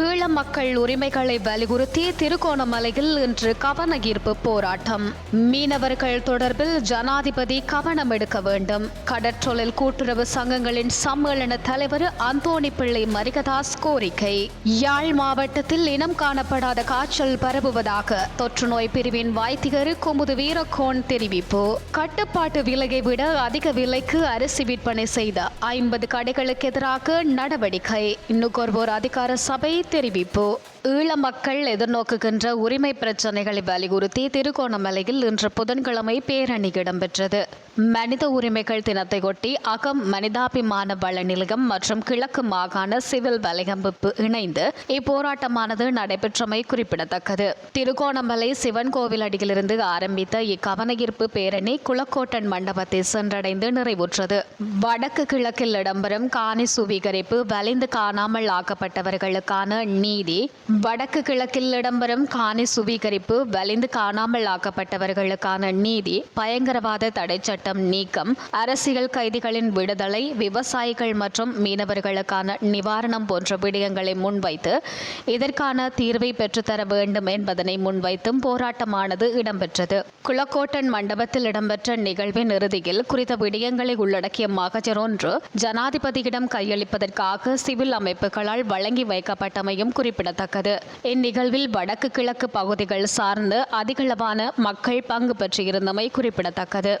ஈழ மக்கள் உரிமைகளை வலியுறுத்தி திருகோணமலையில் இன்று கவன ஈர்ப்பு போராட்டம். மீனவர்கள் தொடர்பில் ஜனாதிபதி கவனம் எடுக்க வேண்டும். கடற்றொழில் கூட்டுறவு சங்கங்களின் சம்மேளன தலைவர் அந்தோணி பிள்ளை மரிகதாஸ் கோரிக்கை. யாழ் மாவட்டத்தில் இனம் காணப்படாத காய்ச்சல் பரவுவதாக தொற்று நோய் பிரிவின் வைத்தியர் குமுது வீரகோன் தெரிவிப்பு. கட்டுப்பாட்டு விலையை விட அதிக விலைக்கு அரிசி விற்பனை செய்த ஐம்பது கடைகளுக்கு எதிராக நடவடிக்கை. நுகர்வோர் அதிகார சபை தெரிவிப்பு ஈழ மக்கள் எதிர்நோக்குகின்ற உரிமை பிரச்சனைகளை வலியுறுத்தி திருகோணமலையில் இன்று புதன்கிழமை பேரணி இடம்பெற்றது. மனித உரிமைகள் தினத்தையொட்டி அகம் மனிதாபிமான வள நிலையம் மற்றும் கிழக்கு மாகாண சிவில் வலையமைப்பு இணைந்து இப்போராட்டமானது நடைபெற்றமை குறிப்பிடத்தக்கது. திருகோணமலை சிவன் கோவில் அடியிலிருந்து ஆரம்பித்த இக்கவனஈர்ப்பு பேரணி குளக்கோட்டன் மண்டபத்தை சென்றடைந்து நிறைவுற்றது. வடக்கு கிழக்கில் இடம்பெறும் காணி சுவீகரிப்பு வலிந்து காணாமல் ஆக்கப்பட்டவர்களுக்கான நீதி வடக்கு கிழக்கில் இடம்பெறும் காணி சுவீகரிப்பு வலிந்து காணாமல் ஆக்கப்பட்டவர்களுக்கான நீதி பயங்கரவாத தடை சட்டம் நீக்கம் அரசியல் கைதிகளின் விடுதலை விவசாயிகள் மற்றும் மீனவர்களுக்கான நிவாரணம் போன்ற விடயங்களை முன்வைத்து இதற்கான தீர்வை பெற்றுத்தர வேண்டும் என்பதனை முன்வைத்தும் போராட்டமானது இடம்பெற்றது. குளக்கோட்டன் மண்டபத்தில் இடம்பெற்ற நிகழ்வின் இறுதியில் குறித்த விடயங்களை உள்ளடக்கிய மகஜர் ஒன்று ஜனாதிபதியிடம் கையளிப்பதற்காக சிவில் அமைப்புகளால் வழங்கி வைக்கப்பட்ட வைக்கப்பட்டமையும் குறிப்பிடத்தக்கது. இந்நிகழ்வில் வடக்கு கிழக்கு பகுதிகள் சார்ந்து அதிகளவான மக்கள் பங்கு பெற்றிருந்தமை குறிப்பிடத்தக்கது.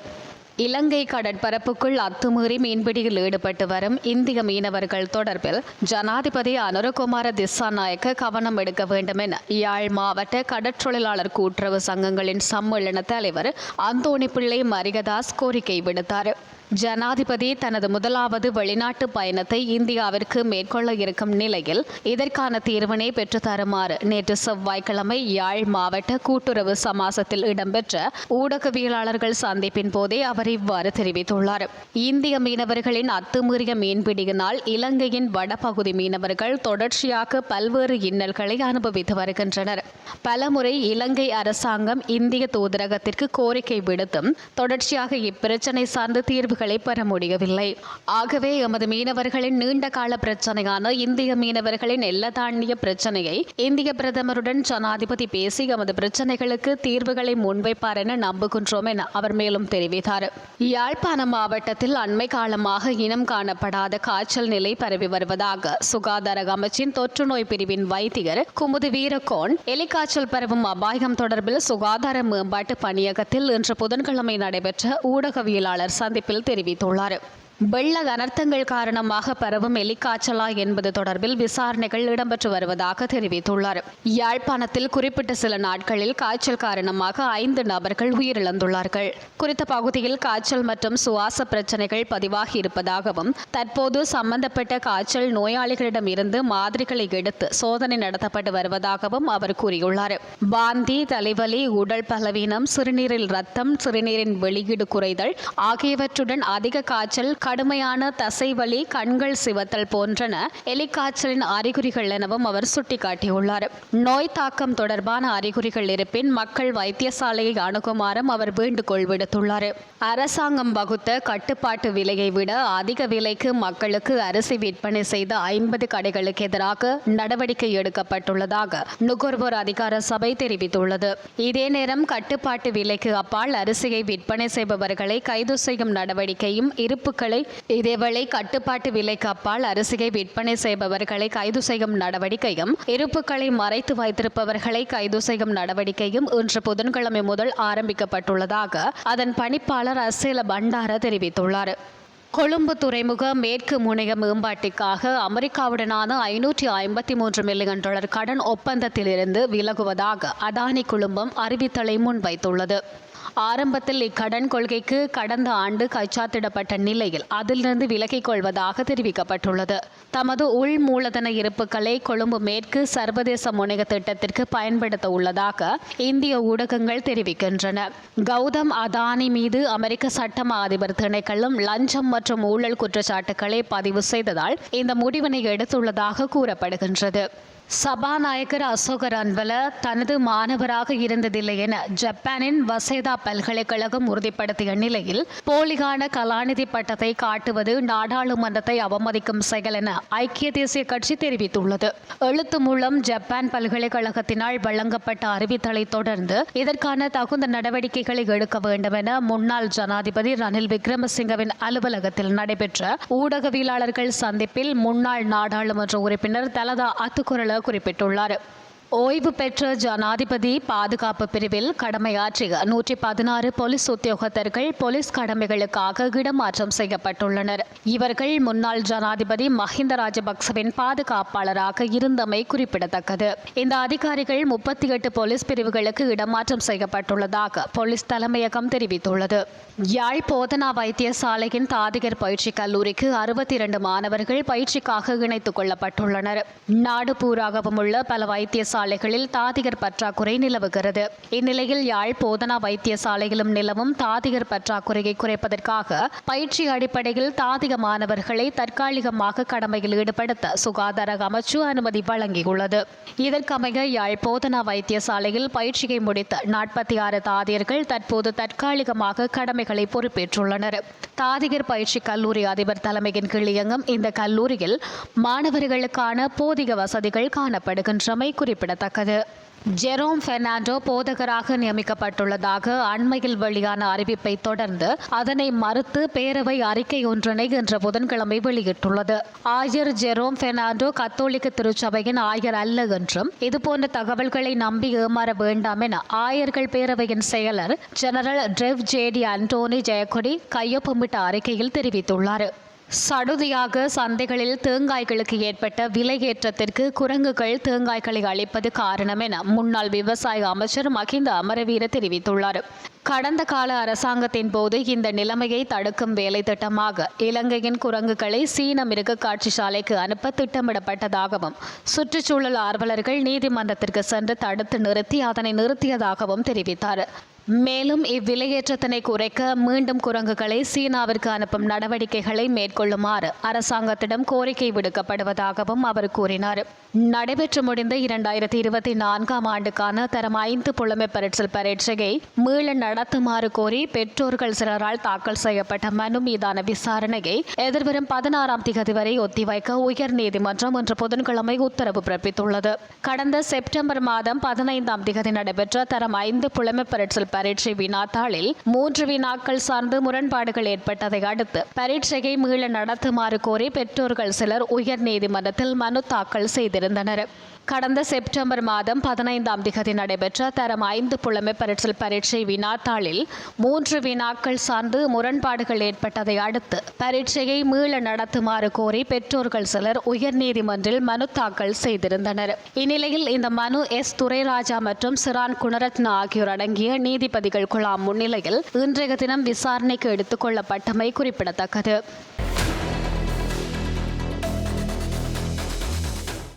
இலங்கை கடற்பரப்புக்குள் அத்துமீறி மீன்பிடியில் ஈடுபட்டு வரும் இந்திய மீனவர்கள் தொடர்பில் ஜனாதிபதி அனுரகுமார திசாநாயக்க கவனம் எடுக்க வேண்டும் என யாழ் மாவட்ட கடற்றொழிலாளர் கூட்டுறவு சங்கங்களின் சம்மேளன தலைவர் அந்தோணி பிள்ளை மரிகதாஸ் கோரிக்கை விடுத்தார். ஜனாதிபதி தனது முதலாவது வெளிநாட்டு பயணத்தை இந்தியாவிற்கு மேற்கொள்ள இருக்கும் நிலையில் இதற்கான தீர்வினை பெற்றுத்தருமாறு நேற்று செவ்வாய்க்கிழமை யாழ் மாவட்ட கூட்டுறவு சமாசத்தில் இடம்பெற்ற ஊடகவியலாளர்கள் சந்திப்பின் போதே அவர் இவ்வாறு தெரிவித்துள்ளார். இந்திய மீனவர்களின் அத்துமீறிய மீன்பிடியினால் இலங்கையின் வடபகுதி மீனவர்கள் தொடர்ச்சியாக பல்வேறு இன்னல்களை அனுபவித்து வருகின்றனர். பலமுறை இலங்கை அரசாங்கம் இந்திய தூதரகத்திற்கு கோரிக்கை விடுத்தும் தொடர்ச்சியாக இப்பிரச்சினை சார்ந்து தீர்வுகள் பெற முடியவில்லை. ஆகவே எமது மீனவர்களின் நீண்டகால பிரச்சனையான இந்திய மீனவர்களின் எல்ல தாண்டிய பிரச்சனையை இந்திய பிரதமருடன் ஜனாதிபதி பேசி எமது பிரச்சனைகளுக்கு தீர்வுகளை முன்வைப்பார் என நம்புகின்றோம் என அவர் மேலும் தெரிவித்தார். யாழ்ப்பாண மாவட்டத்தில் அண்மை காலமாக இனம் காணப்படாத காய்ச்சல் நிலை பரவி வருவதாக சுகாதார அமைச்சின் தொற்று நோய் பிரிவின் வைத்தியர் குமுது வீரகோன் எலிக்காய்ச்சல் பரவும் அபாயம் தொடர்பில் சுகாதார மேம்பாட்டு பணியகத்தில் இன்று புதன்கிழமை நடைபெற்ற ஊடகவியலாளர் சந்திப்பில் தெரிவித்துள்ளார் வெள்ள அனர்த்தங்கள் காரணமாக பரவும் எலிக்காய்ச்சலா என்பது தொடர்பில் விசாரணைகள் இடம்பெற்று வருவதாக தெரிவித்துள்ளார். யாழ்ப்பாணத்தில் குறிப்பிட்ட சில நாட்களில் காய்ச்சல் காரணமாக ஐந்து நபர்கள் உயிரிழந்துள்ளார்கள். குறித்த பகுதியில் காய்ச்சல் மற்றும் சுவாச பிரச்சனைகள் பதிவாகி இருப்பதாகவும் தற்போது சம்பந்தப்பட்ட காய்ச்சல் நோயாளிகளிடம் இருந்து மாதிரிகளை எடுத்து சோதனை நடத்தப்பட்டு வருவதாகவும் அவர் கூறியுள்ளார். வாந்தி தலைவலி உடல் பலவீனம் சிறுநீரில் ரத்தம் சிறுநீரின் வெளியீடு குறைதல் ஆகியவற்றுடன் அதிக காய்ச்சல் கடுமையான தசைவலி கண்கள் சிவத்தல் போன்றன எலிக்காய்ச்சலின் அறிகுறிகள் எனவும் அவர் சுட்டிக்காட்டியுள்ளார். நோய் தாக்கம் தொடர்பான அறிகுறிகள் இருப்பின் மக்கள் வைத்தியசாலையை அணுகுமாறும் அவர் வேண்டுகோள் விடுத்துள்ளார். அரசாங்கம் வகுத்த கட்டுப்பாட்டு விலையை விட அதிக விலைக்கு மக்களுக்கு அரிசி விற்பனை செய்த ஐம்பது கடைகளுக்கு எதிராக நடவடிக்கை எடுக்கப்பட்டுள்ளதாக நுகர்வோர் அதிகார சபை தெரிவித்துள்ளது. இதே நேரம் கட்டுப்பாட்டு விலைக்கு அப்பால் அரிசியை விற்பனை செய்பவர்களை கைது செய்யும் நடவடிக்கையும் இருப்புக்கள் இதேவேளை கட்டுப்பாட்டு விலைக்கு அப்பால் அரிசியை விற்பனை செய்பவர்களை கைது செய்யும் நடவடிக்கையும் இருப்புகளை மறைத்து வைத்திருப்பவர்களை கைது செய்யும் நடவடிக்கையும் இன்று புதன்கிழமை முதல் ஆரம்பிக்கப்பட்டுள்ளதாக அதன் பணிப்பாளர் அசேல பண்டார தெரிவித்துள்ளார். கொழும்பு துறைமுக மேற்கு முனைய மேம்பாட்டிற்காக அமெரிக்காவுடனான ஐநூற்றி ஐம்பத்தி மூன்று மில்லியன் டாலர் கடன் ஒப்பந்தத்திலிருந்து விலகுவதாக அதானி குழுமம் அறிவித்தலை முன்வைத்துள்ளது. ஆரம்பத்தில் இக்கடன் கொள்கைக்கு கடந்த ஆண்டு கைச்சாத்திடப்பட்ட நிலையில் அதிலிருந்து விலகிக் கொள்வதாக தெரிவிக்கப்பட்டுள்ளது. தமது உள் மூலதன இருப்புகளை கொழும்பு மேற்கு சர்வதேச முனைய திட்டத்திற்கு பயன்படுத்த உள்ளதாக இந்திய ஊடகங்கள் தெரிவிக்கின்றன. கௌதம் அதானி மீது அமெரிக்க சட்டமா அதிபர் திணைக்களம் லஞ்சம் மற்றும் ஊழல் குற்றச்சாட்டுக்களை பதிவு செய்ததால் இந்த முடிவினை எடுத்துள்ளதாக கூறப்படுகின்றது. சபாநாயகர் அசோகர் அன்பல தனது மாணவராக இருந்ததில்லை என ஜப்பானின் வசேதா பல்கலைக்கழகம் உறுதிப்படுத்திய நிலையில் போலிகான கலாநிதி பட்டத்தை காட்டுவது நாடாளுமன்றத்தை அவமதிக்கும் செயல் என ஐக்கிய தேசிய கட்சி தெரிவித்துள்ளது. எழுத்து மூலம் ஜப்பான் பல்கலைக்கழகத்தினால் வழங்கப்பட்ட அறிவித்தலை தொடர்ந்து இதற்கான தகுந்த நடவடிக்கைகளை எடுக்க வேண்டும் என முன்னாள் ஜனாதிபதி ரணில் விக்ரமசிங்கவின் அலுவலகத்தில் நடைபெற்ற ஊடகவியலாளர்கள் சந்திப்பில் முன்னாள் நாடாளுமன்ற உறுப்பினர் தலதா அத்துக்குரல குறிப்பிட்டுள்ளார். ஓய்வு பெற்ற ஜனாதிபதி பாதுகாப்பு பிரிவில் கடமையாற்றிய நூற்றி பதினாறு போலீஸ் உத்தியோகத்தர்கள் போலீஸ் கடமைகளுக்காக இடமாற்றம் செய்யப்பட்டுள்ளனர். இவர்கள் முன்னாள் ஜனாதிபதி மஹிந்த ராஜபக்சவின் பாதுகாப்பாளராக இருந்தமை குறிப்பிடத்தக்கது. இந்த அதிகாரிகள் முப்பத்தி எட்டு போலீஸ் பிரிவுகளுக்கு இடமாற்றம் செய்யப்பட்டுள்ளதாக போலீஸ் தலைமையகம் தெரிவித்துள்ளது. யாழ் போதனா வைத்தியசாலையின் தாதிகர் பயிற்சி கல்லூரிக்கு அறுபத்தி இரண்டு மாணவர்கள் பயிற்சிக்காக இணைத்துக் கொள்ளப்பட்டுள்ளனர். நாடு பூராகவும் உள்ள பல வைத்தியசாலை வைத்தியசாலைகளில் தாதிகர் பற்றாக்குறை நிலவுகிறது. இந்நிலையில் யாழ் போதனா வைத்தியசாலையிலும் நிலவும் தாதிகர் பற்றாக்குறையை குறைப்பதற்காக பயிற்சி அடிப்படையில் தாதிக மாணவர்களை தற்காலிகமாக கடமையில் ஈடுபடுத்த சுகாதார அமைச்சு அனுமதி வழங்கியுள்ளது. இதற்கமைய யாழ் போதனா வைத்தியசாலையில் பயிற்சியை முடித்த நாற்பத்தி ஆறு தாதியர்கள் தற்போது தற்காலிகமாக கடமைகளை பொறுப்பேற்றுள்ளனர். தாதிகர் பயிற்சி கல்லூரி அதிபர் தலைமையின் கீழ் இயங்கும் இந்த கல்லூரியில் மாணவர்களுக்கான போதிய வசதிகள் காணப்படுகின்றமை குறிப்பிட குறிப்பிடத்தக்கது ஜெரோம் பெர்னாண்டோ போதகராக நியமிக்கப்பட்டுள்ளதாக அண்மையில் வெளியான அறிவிப்பை தொடர்ந்து அதனை மறுத்து பேரவை அறிக்கை ஒன்றினை இன்று புதன்கிழமை வெளியிட்டுள்ளது. ஆயர் ஜெரோம் பெர்னாண்டோ கத்தோலிக்க திருச்சபையின் ஆயர் அல்ல என்றும் இதுபோன்ற தகவல்களை நம்பி ஏமாற வேண்டாம் என ஆயர்கள் பேரவையின் செயலர் ஜெனரல் ட்ரெவ் ஜேடி அண்டோனி ஜெயக்கொடி கையொப்பமிட்ட அறிக்கையில் தெரிவித்துள்ளார். சடுதியாக சந்தைகளில் தேங்காய்களுக்கு ஏற்பட்ட விலை ஏற்றத்திற்கு குரங்குகள் தேங்காய்களை அளிப்பது காரணம் என முன்னாள் விவசாய அமைச்சர் மகிந்த அமரவீர தெரிவித்துள்ளார். கடந்த கால அரசாங்கத்தின் போது இந்த நிலைமையை தடுக்கும் வேலை திட்டமாக இலங்கையின் குரங்குகளை சீன மிருக காட்சிசாலைக்கு அனுப்ப திட்டமிடப்பட்டதாகவும் சுற்றுச்சூழல் ஆர்வலர்கள் நீதிமன்றத்திற்கு சென்று தடுத்து நிறுத்தி அதனை நிறுத்தியதாகவும் தெரிவித்தார். மேலும் இவ்விலையேற்றத்தினை குறைக்க மீண்டும் குரங்குகளை சீனாவிற்கு அனுப்பும் நடவடிக்கைகளை மேற்கொள்ளுமாறு அரசாங்கத்திடம் கோரிக்கை விடுக்கப்படுவதாகவும் அவர் கூறினார். நடைபெற்று முடிந்த இரண்டாயிரத்தி இருபத்தி நான்காம் ஆண்டுக்கான தரம் ஐந்து புலமை பரீட்சல் பரீட்சையை மீள நடத்துமாறு கோரி பெற்றோர்கள் சிலரால் தாக்கல் செய்யப்பட்ட மனு மீதான விசாரணையை எதிர்வரும் பதினாறாம் திகதி வரை ஒத்திவைக்க உயர்நீதிமன்றம் இன்று புதன்கிழமை உத்தரவு பிறப்பித்துள்ளது. கடந்த செப்டம்பர் மாதம் பதினைந்தாம் திகதி நடைபெற்ற தரம் ஐந்து புலமை பரீட்சல் பரீட்சை வினாத்தாளில் மூன்று வினாக்கள் சார்ந்து முரண்பாடுகள் ஏற்பட்டதை அடுத்து பரீட்சையை மீள நடத்துமாறு கோரி பெற்றோர்கள் சிலர் உயர்நீதிமன்றத்தில் மனு தாக்கல் செய்திருந்தனர். கடந்த செப்டம்பர் மாதம் பதினைந்தாம் திகதி நடைபெற்ற தரம் ஐந்து புலமை பரீட்சல் பரீட்சை வினாத்தாளில் மூன்று வினாக்கள் சார்ந்து முரண்பாடுகள் ஏற்பட்டதை அடுத்து பரீட்சையை மீள நடத்துமாறு கோரி பெற்றோர்கள் சிலர் உயர்நீதிமன்றில் மனு தாக்கல் செய்திருந்தனர். இந்நிலையில் இந்த மனு எஸ். துரைராஜா மற்றும் சிரான் குணரத்ன ஆகியோர் அடங்கிய நீதி நீதிபதிகள் குழாம் முன்னிலையில் இன்றைய தினம் விசாரணைக்கு எடுத்துக் கொள்ளப்பட்டமை குறிப்பிடத்தக்கது.